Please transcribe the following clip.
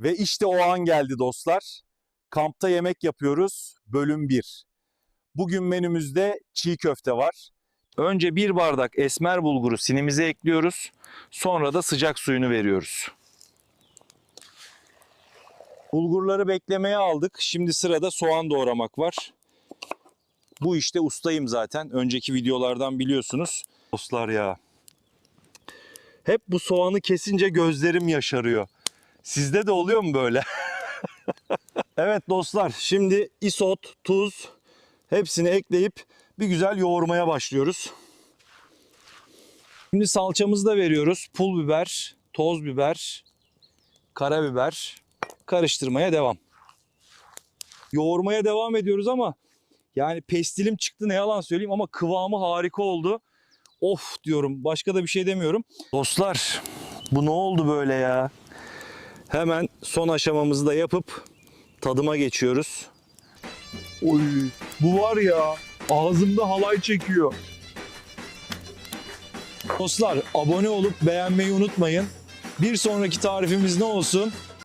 Ve işte o an geldi dostlar. Kampta yemek yapıyoruz bölüm 1. Bugün menümüzde çiğ köfte var. Önce bir bardak esmer bulguru sinimize ekliyoruz. Sonra da sıcak suyunu veriyoruz. Bulgurları beklemeye aldık. Şimdi sırada soğan doğramak var. Bu işte ustayım zaten. Önceki videolardan biliyorsunuz. Dostlar ya. Hep bu soğanı kesince gözlerim yaşarıyor. Sizde de oluyor mu böyle? evet dostlar şimdi isot, tuz hepsini ekleyip bir güzel yoğurmaya başlıyoruz. Şimdi salçamızı da veriyoruz. Pul biber, toz biber, karabiber. Karıştırmaya devam. Yoğurmaya devam ediyoruz ama yani pestilim çıktı ne yalan söyleyeyim ama kıvamı harika oldu. Of diyorum başka da bir şey demiyorum. Dostlar bu ne oldu böyle ya? Hemen son aşamamızı da yapıp tadıma geçiyoruz. Oy bu var ya ağzımda halay çekiyor. Dostlar abone olup beğenmeyi unutmayın. Bir sonraki tarifimiz ne olsun?